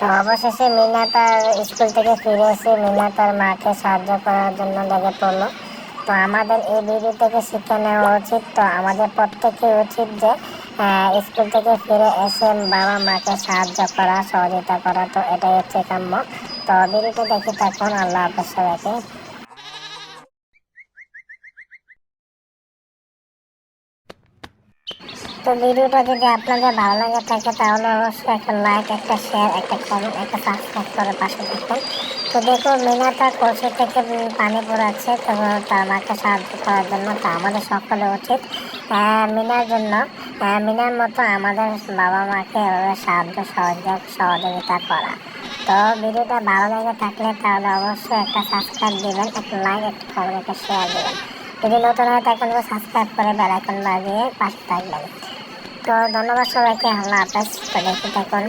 তো অবশেষে মিনা তার স্কুল থেকে ফিরে এসে মিনা তার মাকে সাহায্য করার জন্য লেগে পড়ল। তো আমাদের এই ভিডিও থেকে শিক্ষা নেওয়া উচিত। তো আমাদের প্রত্যেকেই উচিত যে স্কুল থেকে ফিরে এসে বাবা মাকে সাহায্য করা, সহযোগিতা করা। তো এটাই হচ্ছে কাম্য। তো ভিডিওটা দেখে থাকুন। আল্লাহ হাফেজ সবাইকে। তো ভিডিওটা যদি আপনাদের ভালো লাগে থাকে তাহলে অবশ্যই একটা লাইক একটা শেয়ার একটা কমেন্ট একটা সাবস্ক্রাইব করে পাশে থাকুন। তো দেখো মিনাটা কলসি থেকে পানি পড়াচ্ছে, তো তার মাকে সাহায্য করার জন্য, তো আমাদের সকলে উচিত। মিনার জন্য মিনার মতো আমাদের বাবা মাকে এভাবে সাহায্য, সহযোগ, সহযোগিতা করা। তো ভিডিওটা ভালো লাগে থাকলে তাহলে অবশ্যই একটা সাবস্ক্রাইব দিবেন, একটা লাইক একটা কমেন্ট একটা শেয়ার দিবেন। যদি নতুন হয় থাকেন সাবস্ক্রাইব করে বেলাইকন বাজিয়ে পাশে থাকবেন। তো ধন্যবাদ সবাইকে আল্লাহ হাফেজ। তো দেখি থাকুন।